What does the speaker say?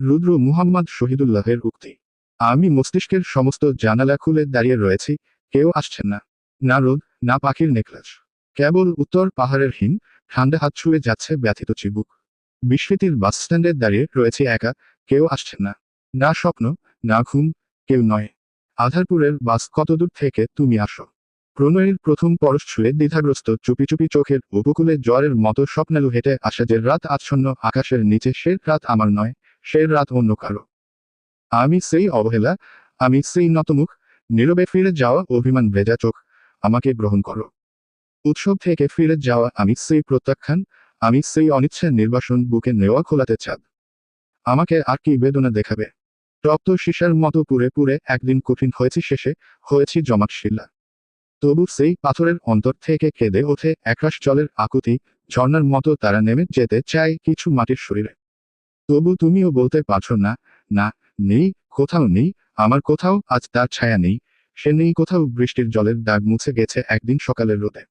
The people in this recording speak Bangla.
রুদ্র মুহাম্মদ শহীদুল্লাহের উক্তি। আমি মস্তিষ্কের সমস্ত জানালা খুলে দাঁড়িয়ে রয়েছি, কেউ আসছেন না। না রোদ, না পাখির নেকলাস। কেবল উত্তর পাহাড়ের হিম, ঠান্ডা হাত ছুঁয়ে যাচ্ছে ব্যথিত চিবুক। বিস্মৃতির বাস স্ট্যান্ডে দাঁড়িয়ে রয়েছে একা, কেউ আসছেন না। না স্বপ্ন, না ঘুম, কেউ নয়। আধারপুরের বাস কতদূর থেকে তুমি আসো? প্রণয়ের প্রথম পরশ ছুঁয়ে দ্বিধাগ্রস্ত, চুপি চুপি চোখের উপকূলে জ্বরের মতো স্বপ্নালু হেঁটে আসা যে রাত আচ্ছন্ন আকাশের নিচে, সে রাত আমার নয়। সে রাত অন্য কারও। আমি সেই অবহেলা, আমি সেই নতমুখ, নীরবে ফিরে যাওয়া অভিমান ভেজা চোখ আমাকে গ্রহণ করো। উৎসব থেকে ফিরে যাওয়া আমি সেই প্রত্যাখ্যান, আমি সেই অনিচ্ছার নির্বাসন বুকে নেওয়া খোলাতে চাঁদ। আমাকে আর কি বেদনা দেখাবে? রক্ত সীসার মতো পুরে পুরে একদিন কঠিন হয়েছি শেষে, হয়েছি জমাট শিলা। তবু সেই পাথরের অন্তর থেকে কেঁদে ওঠে একরাশ জলের আকুতি, ঝর্ণার মতো তারা নেমে যেতে চায় কিছু মাটির শরীরে। তবু তুমিও বলতে পারছ না না, নেই, কোথাও নেই, আমার কোথাও আজ তার ছায়া নেই। সে নেই কোথাও বৃষ্টির জলের দাগ মুছে গেছে একদিন সকালের রোদে।